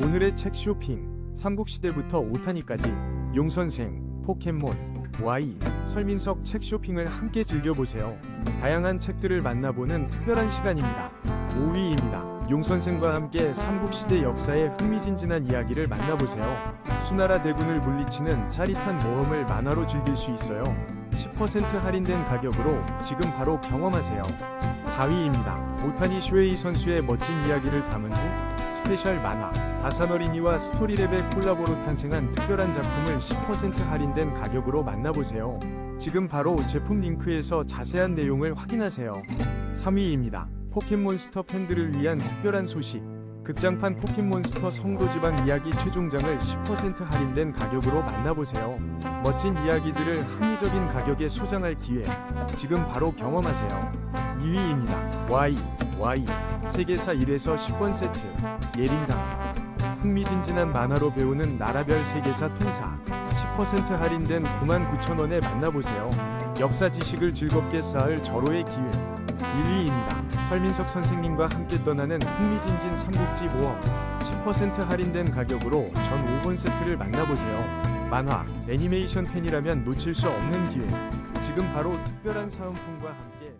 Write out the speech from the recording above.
오늘의 책 쇼핑 삼국시대부터 오타니까지 용선생, 포켓몬, Y, 설민석 책 쇼핑을 함께 즐겨보세요. 다양한 책들을 만나보는 특별한 시간입니다. 5위입니다. 용선생과 함께 삼국시대 역사의 흥미진진한 이야기를 만나보세요. 수나라 대군을 물리치는 짜릿한 모험을 만화로 즐길 수 있어요. 10% 할인된 가격으로 지금 바로 경험하세요. 4위입니다. 오타니 쇼에이 선수의 멋진 이야기를 담은 후 스페셜 만화 다산어린이와 스토리랩의 콜라보로 탄생한 특별한 작품을 10% 할인된 가격으로 만나보세요. 지금 바로 제품 링크에서 자세한 내용을 확인하세요. 3위입니다. 포켓몬스터 팬들을 위한 특별한 소식. 극장판 포켓몬스터 성도지방 이야기 최종장을 10% 할인된 가격으로 만나보세요. 멋진 이야기들을 합리적인 가격에 소장할 기회. 지금 바로 경험하세요. 2위입니다. Y, Y. 세계사 1에서 10권 세트. 예린강. 흥미진진한 만화로 배우는 나라별 세계사 통사 10% 할인된 99,000원에 만나보세요. 역사 지식을 즐겁게 쌓을 절호의 기회 1위입니다. 설민석 선생님과 함께 떠나는 흥미진진 삼국지 모험 10% 할인된 가격으로 전 5권 세트를 만나보세요. 만화, 애니메이션 팬이라면 놓칠 수 없는 기회 지금 바로 특별한 사은품과 함께